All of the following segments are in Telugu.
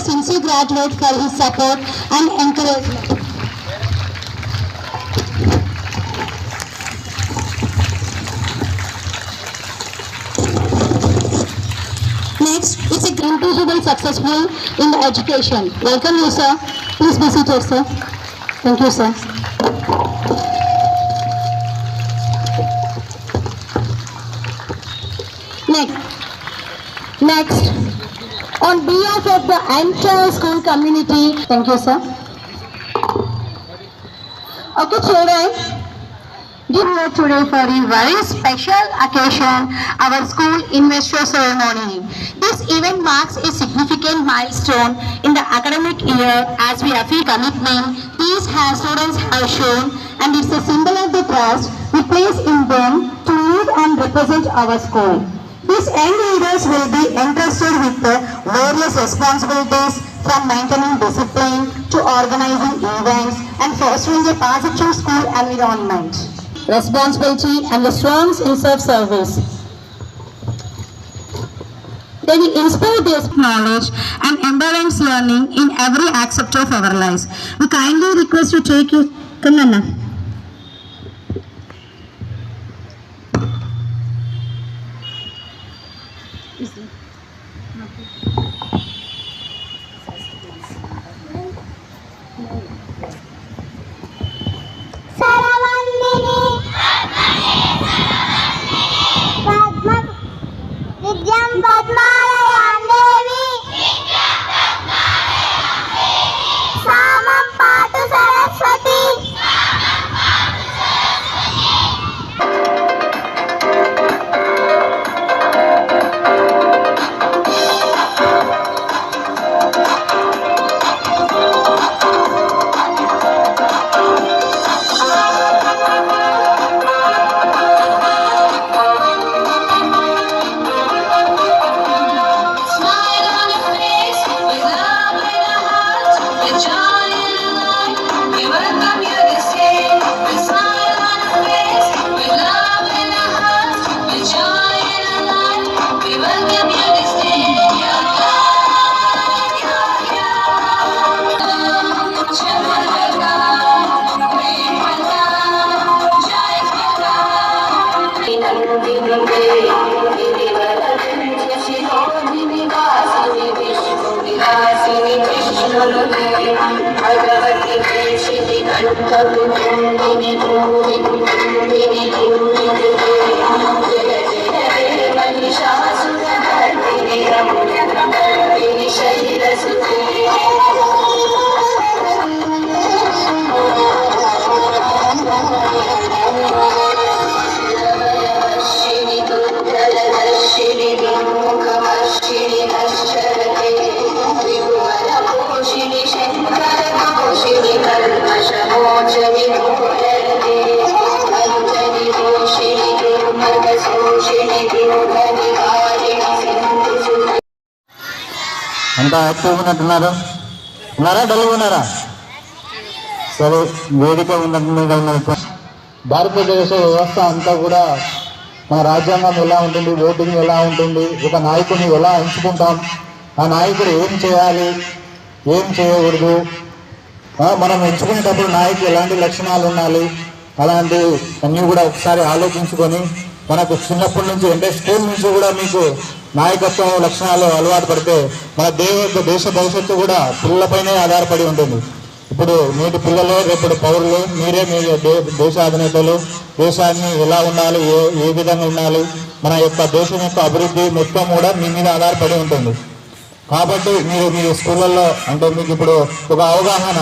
sincere graduate for his support and encouragement. Next, it's a incredible successful in the education. Welcome you, sir. Please be seated, sir. Thank you, sir. Next, next, on behalf of the entire school community, thank you, sir. Okay, children, we are today for a very special occasion, our school investor ceremony. This event marks a significant milestone in the academic year as we affirm commitment these have students have shown and it's a symbol of the trust we place in them to lead and represent our school. These young leaders will be entrusted with the various responsibilities from maintaining discipline to organizing events and fostering a positive school environment. Responsibility and the strong sense of service. They will inspire this knowledge and embrace learning in every aspect of our lives. We kindly request to take your... Come on now. Thank you. అంతా యాక్టివ్ ఉన్నట్టున్నారు. ఉన్నారా? డల్ ఉన్నారా? సరే వేదిక ఉన్నట్టు భారతదేశ వ్యవస్థ అంతా కూడా మన రాజ్యాంగం ఎలా ఉంటుంది ఓటింగ్ ఎలా ఉంటుంది ఒక నాయకుడిని ఎలా ఎంచుకుంటాం ఆ నాయకుడు ఏం చేయాలి ఏం చేయకూడదు? మనం ఎంచుకునేటప్పుడు నాయకుడు ఎలాంటి లక్షణాలు ఉండాలి అలాంటి అన్నీ కూడా ఒకసారి ఆలోచించుకొని మనకు చిన్నప్పటి నుంచి అంటే స్కూల్ నుంచి కూడా మీకు నాయకత్వం లక్షణాలు అలవాటు పడితే మన దేవ దేశ భవిష్యత్తు కూడా పిల్లలపైనే ఆధారపడి ఉంటుంది. ఇప్పుడు నేటి పిల్లలు రేపటి పౌరులు మీరే మీ దే- దేశ అధినేతలు దేశాన్ని ఎలా ఉండాలి ఏ ఏ విధంగా ఉండాలి మన యొక్క దేశం యొక్క అభివృద్ధి మొత్తం కూడా మీ మీద ఆధారపడి ఉంటుంది. కాబట్టి మీరు మీ స్కూళ్ళల్లో అంటే మీకు ఇప్పుడు ఒక అవగాహన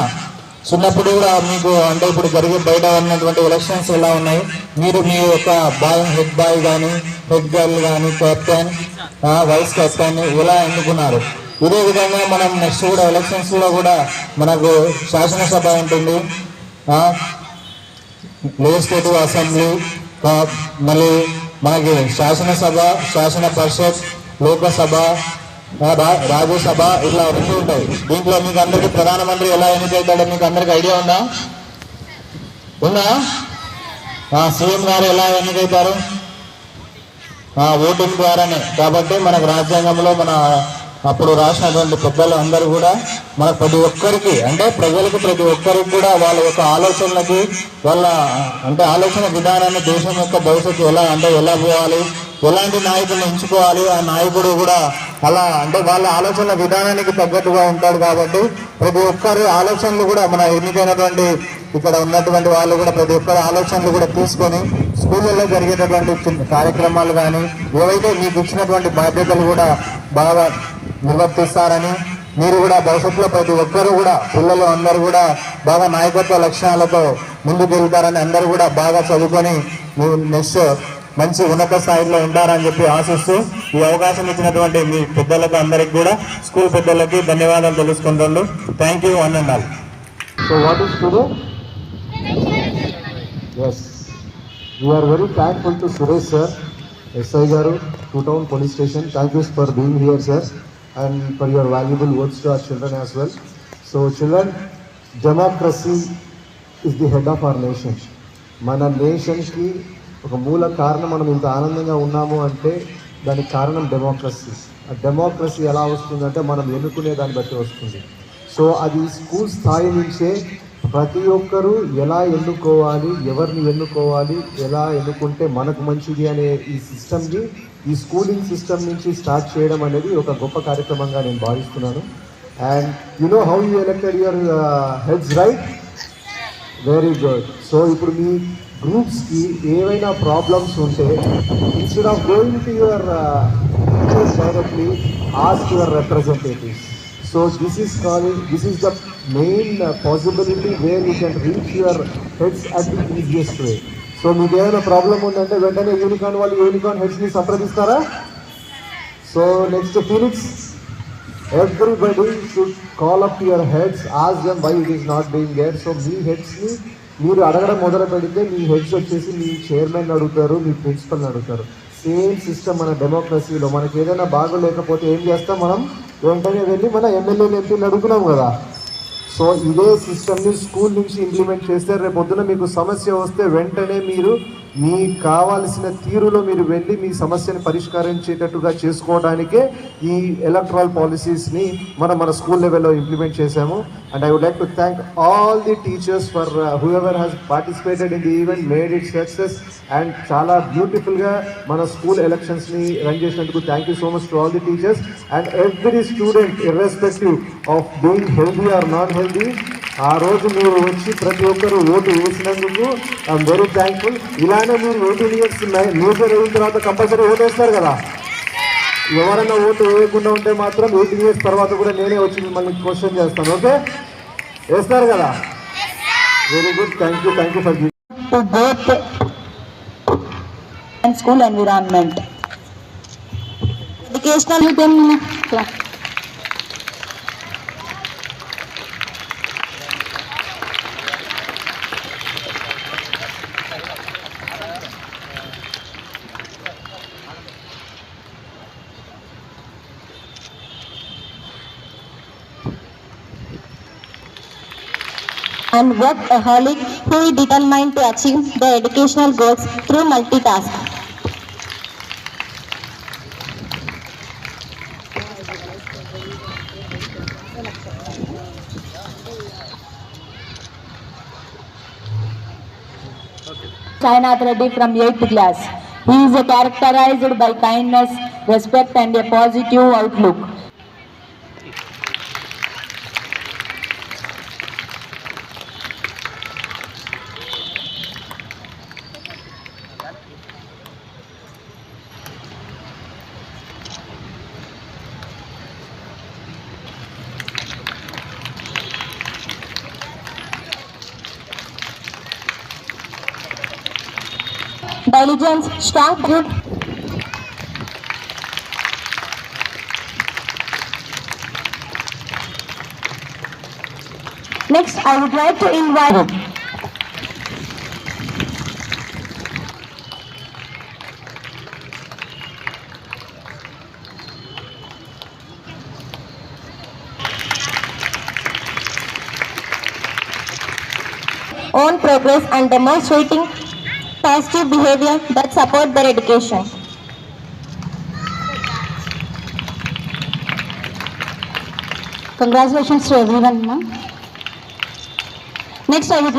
చిన్నప్పుడు కూడా మీకు అంటే ఇప్పుడు జరిగే బయట ఉన్నటువంటి ఎలక్షన్స్ ఎలా ఉన్నాయి? మీరు మీ యొక్క బాయ్ హెడ్ బాయ్ కానీ హెడ్ గర్ల్ కానీ కెప్టెన్ వైస్ కెప్టెన్ ఇలా ఎన్నుకున్నారు. ఇదే విధంగా మనం నెక్స్ట్ కూడా ఎలక్షన్స్లో కూడా మనకు శాసనసభ ఉంటుంది. లెజిస్లేటివ్ అసెంబ్లీ మళ్ళీ మనకి శాసనసభ శాసన పరిషత్ లోకసభ రాజ్యసభ ఇట్లా రెండు ఉంటాయి. దీంట్లో మీకు అందరికీ ప్రధానమంత్రి ఎలా ఎన్నికైతాడో మీకు అందరికి ఐడియా ఉందా? ఉందా? సీఎం గారు ఎలా ఎన్నికైతారు ఓటింగ్ ద్వారానే. కాబట్టి మనకు రాజ్యాంగంలో మన అప్పుడు రాసినటువంటి పెద్దలు అందరూ కూడా మన ప్రతి ఒక్కరికి అంటే ప్రజలకు ప్రతి ఒక్కరికి కూడా వాళ్ళ యొక్క ఆలోచనలకి వాళ్ళ అంటే ఆలోచన విధానాన్ని దేశం యొక్క భవిష్యత్తు ఎలా అంటే ఎలా పోవాలి ఎలాంటి నాయకుడిని ఎంచుకోవాలి ఆ నాయకుడు కూడా అలా అంటే వాళ్ళ ఆలోచన విధానానికి తగ్గట్టుగా ఉంటాడు కాబట్టి ప్రతి ఒక్కరి ఆలోచనలు కూడా మన ఎన్నికైనటువంటి ఇక్కడ ఉన్నటువంటి వాళ్ళు కూడా ప్రతి ఒక్కరి ఆలోచనలు కూడా తీసుకొని స్కూళ్ళల్లో జరిగేటటువంటి చిన్న కార్యక్రమాలు కానీ ఏవైతే మీకు ఇచ్చినటువంటి బాధ్యతలు కూడా బాగా నిర్వర్తిస్తారని మీరు కూడా భవిష్యత్తులో ప్రతి ఒక్కరు కూడా పిల్లలు అందరూ కూడా బాగా నాయకత్వ లక్షణాలతో ముందుకు వెళ్తారని అందరూ కూడా బాగా చదువుకొని నెక్స్ట్ మంచి ఉన్నత స్థాయిలో ఉంటారని చెప్పి ఆశిస్తూ ఈ అవకాశం ఇచ్చినటువంటి మీ పెద్దలకు అందరికి కూడా స్కూల్ పెద్దలకి ధన్యవాదాలు తెలుసుకుంటుండ్రు thank you one and all what is today? Yes. We are very thankful to Suresh sir SI garu two town police station thank you for being here sir and for your valuable works to our children as well so children democracy is the head of our nation మన నేషన్కి ఒక మూల కారణం మనం ఇంత ఆనందంగా ఉన్నాము అంటే దానికి కారణం డెమోక్రసీ ఆ డెమోక్రసీ ఎలా వస్తుందంటే మనం ఎన్నుకునే దాన్ని బట్టి వస్తుంది. సో అది స్కూల్ స్థాయి నుంచే ప్రతి ఒక్కరూ ఎలా ఎన్నుకోవాలి ఎవరిని ఎన్నుకోవాలి ఎలా ఎన్నుకుంటే మనకు మంచిది అనే ఈ సిస్టమ్ని ఈ స్కూలింగ్ సిస్టమ్ నుంచి స్టార్ట్ చేయడం అనేది ఒక గొప్ప కార్యక్రమంగా నేను భావిస్తున్నాను. And you know how you elected your heads right very good so ఇప్పుడు మీ గ్రూప్స్కి ఏవైనా ప్రాబ్లమ్స్ ఉంటే instead of going to your teachers directly ask your representatives so this is calling this is the main possibility where you can reach your heads at the easiest way so మీకు ఏదైనా ప్రాబ్లం ఉందంటే వెంటనే యూనికాన్ వాళ్ళు యూనికాన్ హెడ్స్ని సంప్రదిస్తారా? So next phoenix everybody should call up your heads as them why it is not being there so మీ హెడ్స్ని మీరు అడగడం మొదలు పెడితే మీ హెడ్స్ వచ్చేసి మీ చైర్మన్ అడుగుతారు మీ ప్రిన్సిపల్ని అడుగుతారు. సేమ్ సిస్టమ్ మన డెమోక్రసీలో మనకి ఏదైనా బాగోలేకపోతే ఏం చేస్తాం మనం? వెంటనే వెళ్ళి మన ఎమ్మెల్యేలు ఎంపీలు అడుగుతున్నాం కదా. సో ఇదే సిస్టమ్ని స్కూల్ నుంచి ఇంప్లిమెంట్ చేస్తే రేపు పొద్దున మీకు సమస్య వస్తే వెంటనే మీరు మీకు కావాల్సిన తీరులో మీరు వెళ్ళి మీ సమస్యను పరిష్కరించేటట్టుగా చేసుకోవడానికే ఈ ఎలక్ట్రల్ పాలసీస్ని మనం మన స్కూల్ లెవెల్లో ఇంప్లిమెంట్ చేశాము. And I would like to thank all the teachers for whoever has participated in the event made it success and చాలా బ్యూటిఫుల్గా మన స్కూల్ ఎలక్షన్స్ని రన్ చేసినందుకు thank you so much to all the teachers and every student irrespective of being healthy or not healthy ఆ రోజు మీరు వచ్చి ప్రతి ఒక్కరు ఓటు వేసినందుకు ఐఎమ్ వెరీ థ్యాంక్ఫుల్ ఇలానే మీరు ఎయిటీన్ ఇయర్స్ మేజర్ అయిన తర్వాత కంపల్సరీ ఓటు వేస్తారు కదా. ఎవరైనా ఓటు వేయకుండా ఉంటే మాత్రం ఎయిటీన్ ఇయర్స్ తర్వాత కూడా నేనే వచ్చి మిమ్మల్ని క్వశ్చన్ చేస్తాను ఓకే? వేస్తారు కదా? Very good thank you thank you for to both and school environment. And workaholic is determined to achieve the educational goals through multitask. Sainath Reddy from 8th class. He is characterized by kindness, respect and a positive outlook. Diligence, strong good. Next, I would like to invite oh. own progress and demonstrating positive behavior that support their education. Congratulations to everyone, ma'am. Next, I would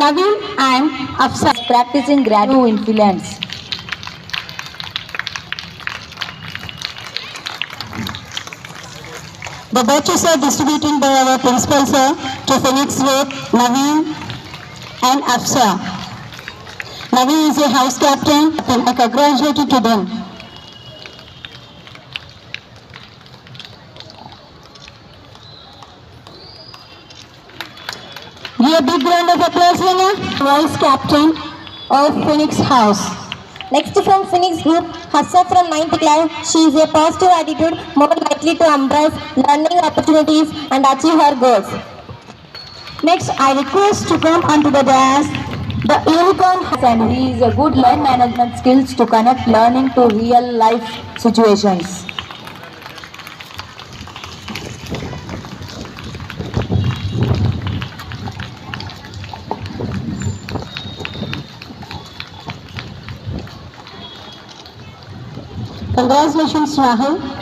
Naveen and Afsa practicing gratitude influence. The batches are distributed by our principal sir to Phoenix Road, Naveen and Afsa. Naveen is a house captain and I congratulate to them. Give a big round of applause, Rina. Vice captain of Phoenix House. Next from Phoenix Group, Hassa from 9th class. She is a positive attitude, more likely to embrace learning opportunities and achieve her goals. Next, I request to come onto the dais the unicorn has and he is a good learn management skills to connect learning to real life situations. Congratulations, Rahul.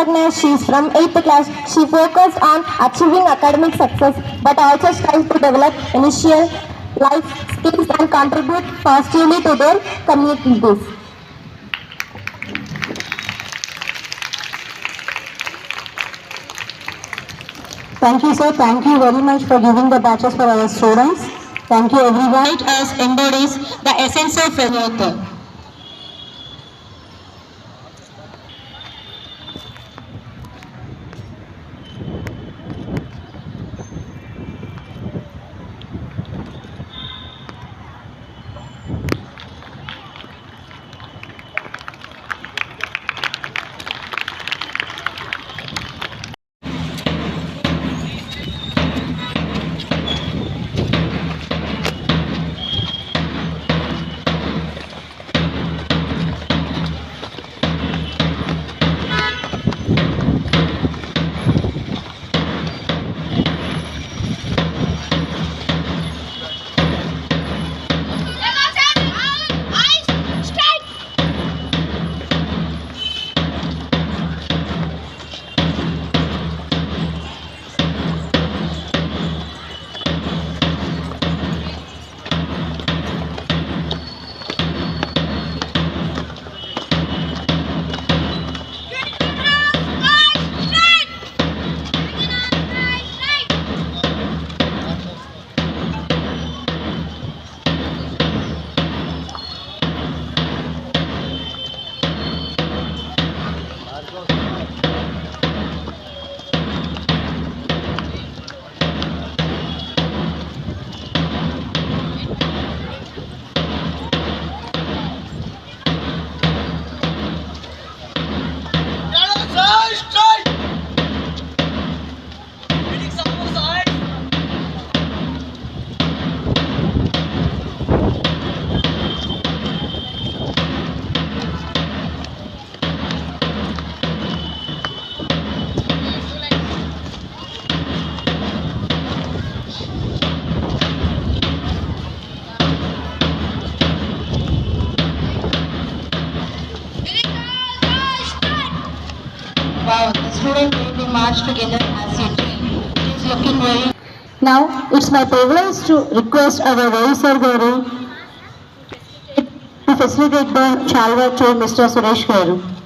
Agnes, she is from 8th class. She focused on achieving academic success but also strives to develop initial life skills and contribute positively to their communities. Thank you, sir. Thank you very much for giving the batches for our students. Thank you, everyone. It as embodies the essence of growth. Marched together as a team. It is looking very. Now, it's my privilege to request our Vice Garu to facilitate the chalwa to Mr. Suresh Garu.